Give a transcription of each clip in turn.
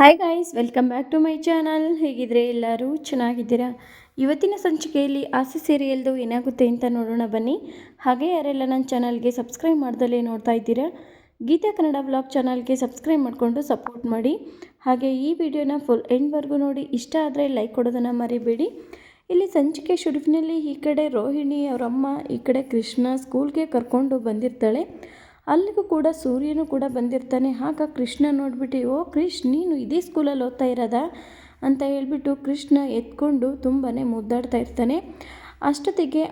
Hi guys welcome back to my channel ಹೇಗಿದ್ರೆ ಎಲ್ಲರೂ ಚೆನ್ನಾಗಿದ್ದೀರಾ? ಇವತ್ತಿನ ಸಂಚಿಕೆಯಲ್ಲಿ ಆಸೆ ಸೀರಿಯಲ್ದು ಏನಾಗುತ್ತೆ ಅಂತ ನೋಡೋಣ ಬನ್ನಿ. ಹಾಗೆ ಯಾರೆಲ್ಲ ನನ್ನ ಚಾನಲ್ಗೆ ಸಬ್ಸ್ಕ್ರೈಬ್ ಮಾಡ್ದಲೇ ನೋಡ್ತಾ ಇದ್ದೀರಾ, ಗೀತಾ ಕನ್ನಡ ಬ್ಲಾಗ್ ಚಾನಲ್ಗೆ ಸಬ್ಸ್ಕ್ರೈಬ್ ಮಾಡಿಕೊಂಡು ಸಪೋರ್ಟ್ ಮಾಡಿ. ಹಾಗೆ ಈ ವಿಡಿಯೋನ ಫುಲ್ ಎಂಡ್ವರೆಗೂ ನೋಡಿ, ಇಷ್ಟ ಆದರೆ ಲೈಕ್ ಕೊಡೋದನ್ನು ಮರಿಬೇಡಿ. ಇಲ್ಲಿ ಸಂಚಿಕೆ ಶುರುವಿನಲ್ಲಿ ಈ ಕಡೆ ರೋಹಿಣಿ ಅವರಮ್ಮ, ಈ ಕಡೆ ಕೃಷ್ಣ ಸ್ಕೂಲ್ಗೆ ಕರ್ಕೊಂಡು ಬಂದಿರ್ತಾಳೆ. ಅಲ್ಲಿಗೂ ಕೂಡ ಸೂರ್ಯನೂ ಕೂಡ ಬಂದಿರ್ತಾನೆ. ಆಗ ಕೃಷ್ಣ ನೋಡಿಬಿಟ್ಟು, ಓ ಕೃಷ್ಣ ನೀನು ಇದೇ ಸ್ಕೂಲಲ್ಲಿ ಓದ್ತಾ ಇರೋದಾ? ಅಂತ ಹೇಳಿಬಿಟ್ಟು ಕೃಷ್ಣ ಎತ್ಕೊಂಡು ತುಂಬಾ ಮುದ್ದಾಡ್ತಾ ಇರ್ತಾನೆ. ಅಷ್ಟೊತ್ತಿಗೆ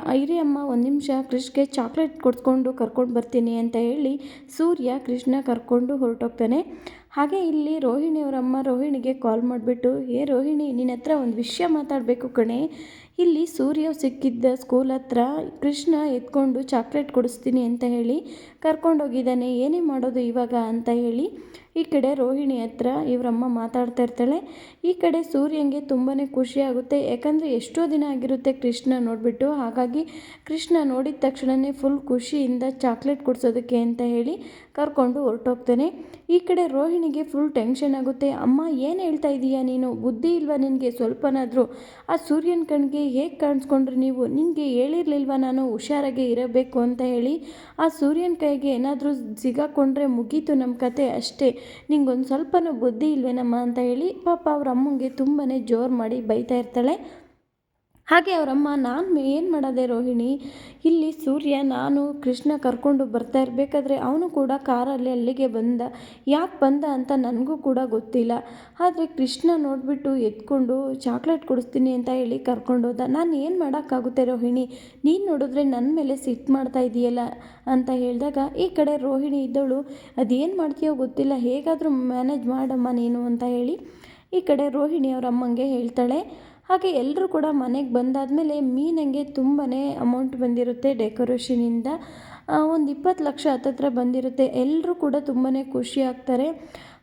ಅಮ್ಮ, ಒಂದು ನಿಮಿಷ ಕೃಷ್ಣಗೆ ಚಾಕ್ಲೇಟ್ ಕೊಡ್ಕೊಂಡು ಕರ್ಕೊಂಡು ಬರ್ತೀನಿ ಅಂತ ಹೇಳಿ ಸೂರ್ಯ ಕೃಷ್ಣ ಕರ್ಕೊಂಡು ಹೊರಟೋಗ್ತಾನೆ. ಹಾಗೆ ಇಲ್ಲಿ ರೋಹಿಣಿಯವರಮ್ಮ ರೋಹಿಣಿಗೆ ಕಾಲ್ ಮಾಡಿಬಿಟ್ಟು ಏ ರೋಹಿಣಿ ನಿನ್ನ ಹತ್ರ ಒಂದು ವಿಷಯ ಮಾತಾಡಬೇಕು ಕಣೆ. ಇಲ್ಲಿ ಸೂರ್ಯ ಸಿಕ್ಕಿದ್ದ ಸ್ಕೂಲ್ ಹತ್ರ ಕೃಷ್ಣ ಎತ್ಕೊಂಡು ಚಾಕ್ಲೇಟ್ ಕೊಡಿಸ್ತೀನಿ ಅಂತ ಹೇಳಿ ಕರ್ಕೊಂಡೋಗಿದ್ದಾನೆ. ಏನೇ ಮಾಡೋದು ಇವಾಗ? ಅಂತ ಹೇಳಿ ಈ ಕಡೆ ರೋಹಿಣಿ ಹತ್ರ ಇವರಮ್ಮ ಮಾತಾಡ್ತಾ ಇರ್ತಾಳೆ. ಈ ಕಡೆ ಸೂರ್ಯನಿಗೆ ತುಂಬಾ ಖುಷಿ ಆಗುತ್ತೆ. ಯಾಕಂದರೆ ಎಷ್ಟೋ ದಿನ ಆಗಿರುತ್ತೆ ಕೃಷ್ಣ ನೋಡಿಬಿಟ್ಟು. ಹಾಗಾಗಿ ಕೃಷ್ಣ ನೋಡಿದ ತಕ್ಷಣವೇ ಫುಲ್ ಖುಷಿಯಿಂದ ಚಾಕ್ಲೇಟ್ ಕೊಡಿಸೋದಕ್ಕೆ ಅಂತ ಹೇಳಿ ಕರ್ಕೊಂಡು ಹೊರಟೋಗ್ತಾನೆ. ಈ ಕಡೆ ರೋಹಿಣಿಗೆ ಫುಲ್ ಟೆನ್ಷನ್ ಆಗುತ್ತೆ. ಅಮ್ಮ, ಏನು ಹೇಳ್ತಾ ಇದೀಯಾ ನೀನು? ಬುದ್ಧಿ ಇಲ್ವಾ ನಿನಗೆ? ಸ್ವಲ್ಪನಾದರೂ? ಆ ಸೂರ್ಯನ ಕಣ್ಗೆ ಹೇಗೆ ಕಾಣಿಸ್ಕೊಂಡ್ರೆ ನೀವು? ನಿನಗೆ ಹೇಳಿರ್ಲಿಲ್ವ ನಾನು ಹುಷಾರಾಗಿ ಇರಬೇಕು ಅಂತ ಹೇಳಿ. ಆ ಸೂರ್ಯನ ಕೈಗೆ ಏನಾದರೂ ಸಿಗಾಕೊಂಡ್ರೆ ಮುಗೀತು ನಮ್ಮ ಕತೆ ಅಷ್ಟೇ. ನಿಂಗೊಂದು ಸ್ವಲ್ಪನೂ ಬುದ್ಧಿ ಇಲ್ವೇನಮ್ಮ ಅಂತ ಹೇಳಿ ಪಾಪ ಅವ್ರ ಅಮ್ಮಂಗೆ ತುಂಬಾ ಜೋರು ಮಾಡಿ ಬೈತಾ ಇರ್ತಾಳೆ. ಹಾಗೆ ಅವರಮ್ಮ, ನಾನು ಏನು ಮಾಡೋದೆ ರೋಹಿಣಿ? ಇಲ್ಲಿ ಸೂರ್ಯ, ನಾನು, ಕೃಷ್ಣ ಕರ್ಕೊಂಡು ಬರ್ತಾ ಇರಬೇಕಾದ್ರೆ ಅವನು ಕೂಡ ಕಾರಲ್ಲಿ ಅಲ್ಲಿಗೆ ಬಂದ, ಯಾಕೆ ಬಂದ ಅಂತ ನನಗೂ ಕೂಡ ಗೊತ್ತಿಲ್ಲ. ಆದರೆ ಕೃಷ್ಣ ನೋಡಿಬಿಟ್ಟು ಎತ್ಕೊಂಡು, ಚಾಕ್ಲೇಟ್ ಕೊಡಿಸ್ತೀನಿ ಅಂತ ಹೇಳಿ ಕರ್ಕೊಂಡೋದ ನಾನು ಏನು ಮಾಡೋಕ್ಕಾಗುತ್ತೆ ರೋಹಿಣಿ? ನೀನು ನೋಡಿದ್ರೆ ನನ್ನ ಮೇಲೆ ಸಿಟ್ಟು ಮಾಡ್ತಾ ಇದೆಯಲ್ಲ ಅಂತ ಹೇಳಿದಾಗ, ಈ ಕಡೆ ರೋಹಿಣಿ ಇದ್ದವಳು ಅದೇನು ಮಾಡ್ತೀಯೋ ಗೊತ್ತಿಲ್ಲ, ಹೇಗಾದರೂ ಮ್ಯಾನೇಜ್ ಮಾಡಮ್ಮ ನೀನು ಅಂತ ಹೇಳಿ ಈ ಕಡೆ ರೋಹಿಣಿ ಅವರ ಅಮ್ಮಂಗೆ ಹೇಳ್ತಾಳೆ ಹಾಗೆ ಎಲ್ಲರೂ ಕೂಡ ಮನೆಗೆ ಬಂದಾದಮೇಲೆ ಮೀನಂಗೆ ತುಂಬಾ ಅಮೌಂಟ್ ಬಂದಿರುತ್ತೆ ಡೆಕೋರೇಷನಿಂದ ಒಂದು ಇಪ್ಪತ್ತು ಲಕ್ಷ ಹತ್ತತ್ರ ಬಂದಿರುತ್ತೆ. ಎಲ್ಲರೂ ಕೂಡ ತುಂಬಾ ಖುಷಿ ಆಗ್ತಾರೆ.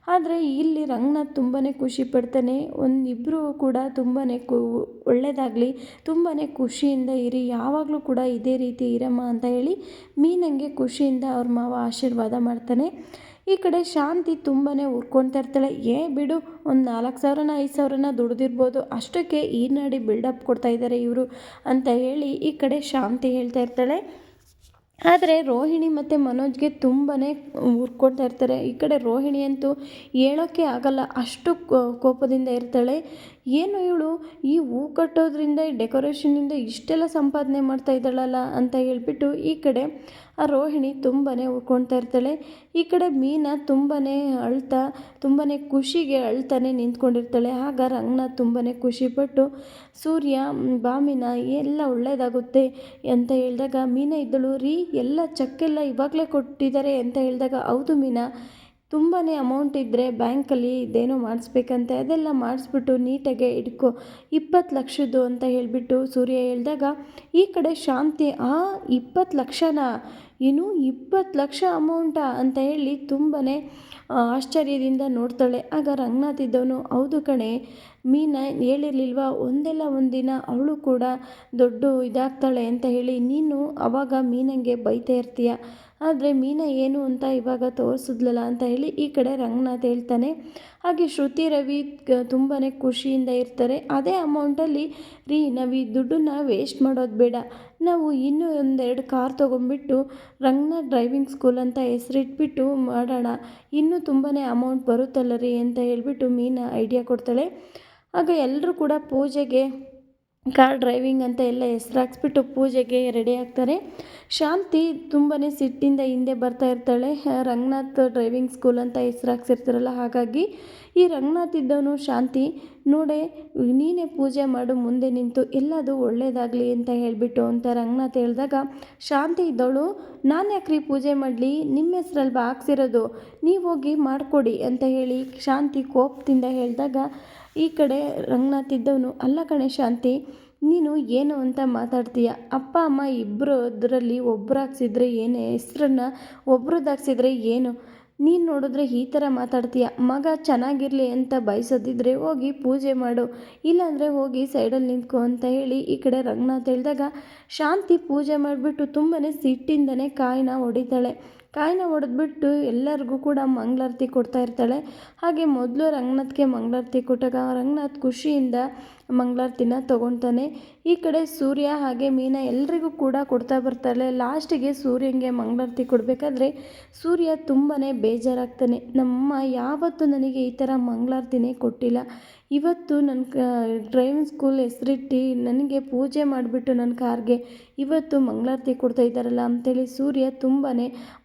ಆದರೆ ಇಲ್ಲಿ ರಂಗನಾಥ್ ತುಂಬಾ ಖುಷಿ ಪಡ್ತಾನೆ. ಒಂದಿಬ್ಬರು ಕೂಡ ತುಂಬಾ ಕು ಒಳ್ಳೆಯದಾಗಲಿ ತುಂಬಾ ಖುಷಿಯಿಂದ ಇರಿ. ಯಾವಾಗಲೂ ಕೂಡ ಇದೇ ರೀತಿ ಇರಮ್ಮ ಅಂತ ಹೇಳಿ ಮೀನಂಗೆ ಖುಷಿಯಿಂದ ಅವ್ರ ಮಾವ ಆಶೀರ್ವಾದ ಮಾಡ್ತಾನೆ. ಈ ಕಡೆ ಶಾಂತಿ ತುಂಬಾ ಉರ್ಕೊಳ್ತಾ ಇರ್ತಾಳೆ. ಏ ಬಿಡು, ಒಂದು ನಾಲ್ಕು ಸಾವಿರನ, ಐದು ಸಾವಿರನ ದುಡ್ದಿರ್ಬೋದು. ಅಷ್ಟಕ್ಕೆ ಈ ನಾಡಿ ಬಿಲ್ಡಪ್ ಕೊಡ್ತಾ ಇದ್ದಾರೆ ಇವರು ಅಂತ ಹೇಳಿ ಈ ಕಡೆ ಶಾಂತಿ ಹೇಳ್ತಾ ಇರ್ತಾಳೆ. ಆದರೆ ರೋಹಿಣಿ ಮತ್ತು ಮನೋಜ್ಗೆ ತುಂಬಾ ಉರ್ಕೊಳ್ತಾ ಇರ್ತಾರೆ. ಈ ಕಡೆ ರೋಹಿಣಿ ಅಂತೂ ಹೇಳೋಕ್ಕೆ ಆಗಲ್ಲ. ಅಷ್ಟು ಕೋಪದಿಂದ ಇರ್ತಾಳೆ. ಏನು ಇವಳು? ಈ ಹೂ ಕಟ್ಟೋದ್ರಿಂದ, ಈ ಡೆಕೋರೇಷನಿಂದ ಇಷ್ಟೆಲ್ಲ ಸಂಪಾದನೆ ಮಾಡ್ತಾ ಇದ್ದಾಳಲ್ಲ ಅಂತ ಹೇಳ್ಬಿಟ್ಟು ಈ ಕಡೆ ಆ ರೋಹಿಣಿ ತುಂಬಾ ಉಳ್ಕೊಳ್ತಾ ಇರ್ತಾಳೆ. ಈ ಕಡೆ ಮೀನಾ ತುಂಬಾ ಅಳ್ತಾ ತುಂಬಾ ಖುಷಿಗೆ ಅಳ್ತಾನೆ ನಿಂತ್ಕೊಂಡಿರ್ತಾಳೆ. ಆಗ ರಂಗನಾಥ್ ತುಂಬಾ ಖುಷಿಪಟ್ಟು, ಸೂರ್ಯ ಬಾಮಿನ ಎಲ್ಲ ಒಳ್ಳೆಯದಾಗುತ್ತೆ ಅಂತ ಹೇಳಿದಾಗ ಮೀನಾ ಇದ್ದಳು. ರೀ, ಎಲ್ಲ ಚಕ್ಕೆಲ್ಲ ಇವಾಗಲೇ ಕೊಟ್ಟಿದ್ದಾರೆ ಅಂತ ಹೇಳಿದಾಗ, ಹೌದು ಮೀನಾ ತುಂಬಾ ಅಮೌಂಟ್ ಇದ್ದರೆ ಬ್ಯಾಂಕಲ್ಲಿ ಇದೇನೋ ಮಾಡಿಸ್ಬೇಕಂತೆ, ಅದೆಲ್ಲ ಮಾಡಿಸ್ಬಿಟ್ಟು ನೀಟಾಗೆ ಇಟ್ಕೊ. ಇಪ್ಪತ್ತು ಲಕ್ಷದ್ದು ಅಂತ ಹೇಳಿಬಿಟ್ಟು ಸೂರ್ಯ ಹೇಳಿದಾಗ, ಈ ಕಡೆ ಶಾಂತಿ, ಆ ಇಪ್ಪತ್ತು ಲಕ್ಷನ ಏನು ಇಪ್ಪತ್ತು ಲಕ್ಷ ಅಮೌಂಟಾ ಅಂತ ಹೇಳಿ ತುಂಬಾ ಆಶ್ಚರ್ಯದಿಂದ ನೋಡ್ತಾಳೆ. ಆಗ ರಂಗನಾಥ್ ಇದ್ದವನು, ಹೌದು ಕಣೆ, ಮೀನ ಹೇಳಿರ್ಲಿಲ್ವ, ಒಂದೆಲ್ಲ ಒಂದಿನ ಅವಳು ಕೂಡ ದೊಡ್ಡ ಇದಾಗ್ತಾಳೆ ಅಂತ ಹೇಳಿ, ನೀನು ಅವಾಗ ಮೀನಂಗೆ ಬೈತಾ ಇರ್ತೀಯ ಆದರೆ ಮೀನಾ ಏನು ಅಂತ ಇವಾಗ ತೋರಿಸಿದ್ಲಲ್ಲ ಅಂತ ಹೇಳಿ ಈ ಕಡೆ ರಂಗನಾಥ್ ಹೇಳ್ತಾನೆ. ಹಾಗೆ ಶ್ರುತಿ, ರವಿ ತುಂಬಾ ಖುಷಿಯಿಂದ ಇರ್ತಾರೆ. ಅದೇ ಅಮೌಂಟಲ್ಲಿ ರೀ, ನಾವು ಈ ದುಡ್ಡನ್ನ ವೇಸ್ಟ್ ಮಾಡೋದು ಬೇಡ. ನಾವು ಇನ್ನೂ ಒಂದೆರಡು ಕಾರ್ ತೊಗೊಂಡ್ಬಿಟ್ಟು ರಂಗನಾಥ್ ಡ್ರೈವಿಂಗ್ ಸ್ಕೂಲ್ ಅಂತ ಹೆಸರಿಟ್ಬಿಟ್ಟು ಮಾಡೋಣ. ಇನ್ನೂ ತುಂಬಾ ಅಮೌಂಟ್ ಬರುತ್ತಲ್ಲ ರೀ ಅಂತ ಹೇಳಿಬಿಟ್ಟು ಮೀನಾ ಐಡಿಯಾ ಕೊಡ್ತಾಳೆ. ಆಗ ಎಲ್ಲರೂ ಕೂಡ ಪೂಜೆಗೆ ಕಾರ್ ಡ್ರೈವಿಂಗ್ ಅಂತ ಎಲ್ಲ ಹೆಸ್ರು ಹಾಕ್ಸ್ಬಿಟ್ಟು ಪೂಜೆಗೆ ರೆಡಿ ಆಗ್ತಾರೆ. ಶಾಂತಿ ತುಂಬಾ ಸಿಟ್ಟಿಂದ ಹಿಂದೆ ಬರ್ತಾ ಇರ್ತಾಳೆ. ರಂಗನಾಥ್ ಡ್ರೈವಿಂಗ್ ಸ್ಕೂಲ್ ಅಂತ ಹೆಸ್ರು ಹಾಕ್ಸಿರ್ತಾರಲ್ಲ ಹಾಗಾಗಿ ಈ ರಂಗನಾಥ್ ಇದ್ದವನು ಶಾಂತಿ. ನೋಡೆ, ನೀನೇ ಪೂಜೆ ಮಾಡು, ಮುಂದೆ ನಿಂತು ಎಲ್ಲದು ಒಳ್ಳೇದಾಗಲಿ ಅಂತ ಹೇಳಿಬಿಟ್ಟು ಅಂತ ರಂಗನಾಥ್ ಹೇಳಿದಾಗ, ಶಾಂತಿ ಇದ್ದವಳು, ನಾನು ಯಾಕ್ರಿ ಪೂಜೆ ಮಾಡಲಿ? ನಿಮ್ಮ ಹೆಸ್ರಲ್ಲಿ ಹಾಕ್ಸಿರೋದು? ನೀವು ಹೋಗಿ ಮಾಡಿಕೊಡಿ ಅಂತ ಹೇಳಿ ಶಾಂತಿ ಕೋಪದಿಂದ ಹೇಳಿದಾಗ ಈ ಕಡೆ ರಂಗನಾಥ್ ಇದ್ದವನು, ಅಲ್ಲ ಕಣೆ ಶಾಂತಿ, ನೀನು ಏನು ಅಂತ ಮಾತಾಡ್ತೀಯ? ಅಪ್ಪ, ಅಮ್ಮ ಇಬ್ಬರು ಅದರಲ್ಲಿ ಒಬ್ರು ಹಾಕ್ಸಿದ್ರೆ ಏನು? ಹೆಸ್ರನ್ನ ಒಬ್ರದ್ದು ಹಾಕ್ಸಿದ್ರೆ ಏನು? ನೀನು ನೋಡಿದ್ರೆ ಈ ಥರ ಮಾತಾಡ್ತೀಯ? ಮಗ ಚೆನ್ನಾಗಿರಲಿ ಅಂತ ಬಯಸೋದಿದ್ರೆ ಹೋಗಿ ಪೂಜೆ ಮಾಡು. ಇಲ್ಲಾಂದರೆ ಹೋಗಿ ಸೈಡಲ್ಲಿ ನಿಂತ್ಕೊ ಅಂತ ಹೇಳಿ ಈ ಕಡೆ ರಂಗನಾಥ್ ಹೇಳಿದಾಗ, ಶಾಂತಿ ಪೂಜೆ ಮಾಡಿಬಿಟ್ಟು ತುಂಬಾ ಸಿಟ್ಟಿಂದನೇ ಕಾಯಿನ ಹೊಡಿತಾಳೆ. ಕಾಯಿನ ಒಡೆದ್ಬಿಟ್ಟು ಎಲ್ಲರಿಗೂ ಕೂಡ ಮಂಗಳಾರತಿ ಕೊಡ್ತಾ ಇರ್ತಾಳೆ. ಹಾಗೆ ಮೊದಲು ರಂಗನಾಥ್ಗೆ ಮಂಗಳಾರತಿ ಕೊಟ್ಟಾಗ ರಂಗನಾಥ್ ಖುಷಿಯಿಂದ ಮಂಗಳಾರತಿನ ತೊಗೊತಾನೆ. ಈ ಕಡೆ ಸೂರ್ಯ ಹಾಗೆ ಮೀನಾ ಎಲ್ರಿಗೂ ಕೂಡ ಕೊಡ್ತಾ ಬರ್ತಾಳೆ. ಲಾಸ್ಟಿಗೆ ಸೂರ್ಯನಿಗೆ ಮಂಗಳಾರತಿ ಕೊಡಬೇಕಾದ್ರೆ ಸೂರ್ಯ ತುಂಬಾ ಬೇಜಾರಾಗ್ತಾನೆ. ನಮ್ಮ ಯಾವತ್ತೂ ನನಗೆ ಈ ಥರ ಮಂಗಳಾರತಿನೇ ಕೊಟ್ಟಿಲ್ಲ. ಇವತ್ತು ನನ್ನ ಡ್ರೈವಿಂಗ್ ಸ್ಕೂಲ್ ಹೆಸರಿಟ್ಟು ನನಗೆ ಪೂಜೆ ಮಾಡಿಬಿಟ್ಟು ನನ್ನ ಕಾರ್ಗೆ ಇವತ್ತು ಮಂಗಳಾರತಿ ಕೊಡ್ತಾ ಇದ್ದಾರಲ್ಲ ಅಂತೇಳಿ ಸೂರ್ಯ ತುಂಬಾ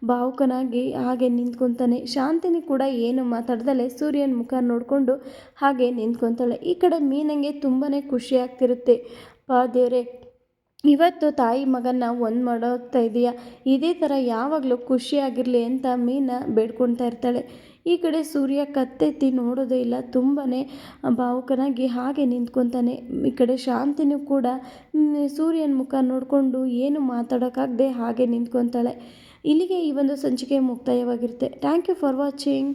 ಭಾವುಕನಾಗಿ ಹಾಗೆ ನಿಂತ್ಕೊತಾನೆ. ಶಾಂತಿನಿ ಕೂಡ ಏನು ಮಾತಾಡ್ದಲೆ ಸೂರ್ಯನ ಮುಖ ನೋಡಿಕೊಂಡು ಹಾಗೆ ನಿಂತ್ಕೊತಾಳೆ. ಈ ಕಡೆ ಮೀನಂಗೆ ತುಂಬಾ ಖುಷಿ ಆಗ್ತಿರುತ್ತೆ. ಪಾ ದೇವರೇ, ಇವತ್ತು ತಾಯಿ ಮಗನ ಒಂದು ಮಾಡೋಗ್ತಾ ಇದೆಯಾ? ಇದೇ ಥರ ಯಾವಾಗಲೂ ಖುಷಿಯಾಗಿರಲಿ ಅಂತ ಮೀನ ಬೇಡ್ಕೊಳ್ತಾ ಇರ್ತಾಳೆ. ಈ ಕಡೆ ಸೂರ್ಯ ಕತ್ತೆತ್ತಿ ನೋಡೋದೇ ಇಲ್ಲ ತುಂಬಾ ಭಾವುಕನಾಗಿ ಹಾಗೆ ನಿಂತ್ಕೊತಾನೆ. ಈ ಕಡೆ ಶಾಂತಿನೂ ಕೂಡ ಸೂರ್ಯನ ಮುಖ ನೋಡಿಕೊಂಡು ಏನು ಮಾತಾಡೋಕ್ಕಾಗದೆ ಹಾಗೆ ನಿಂತ್ಕೊತಾಳೆ. ಇಲ್ಲಿಗೆ ಈ ಒಂದು ಸಂಚಿಕೆ ಮುಕ್ತಾಯವಾಗಿರುತ್ತೆ. Thank you for watching.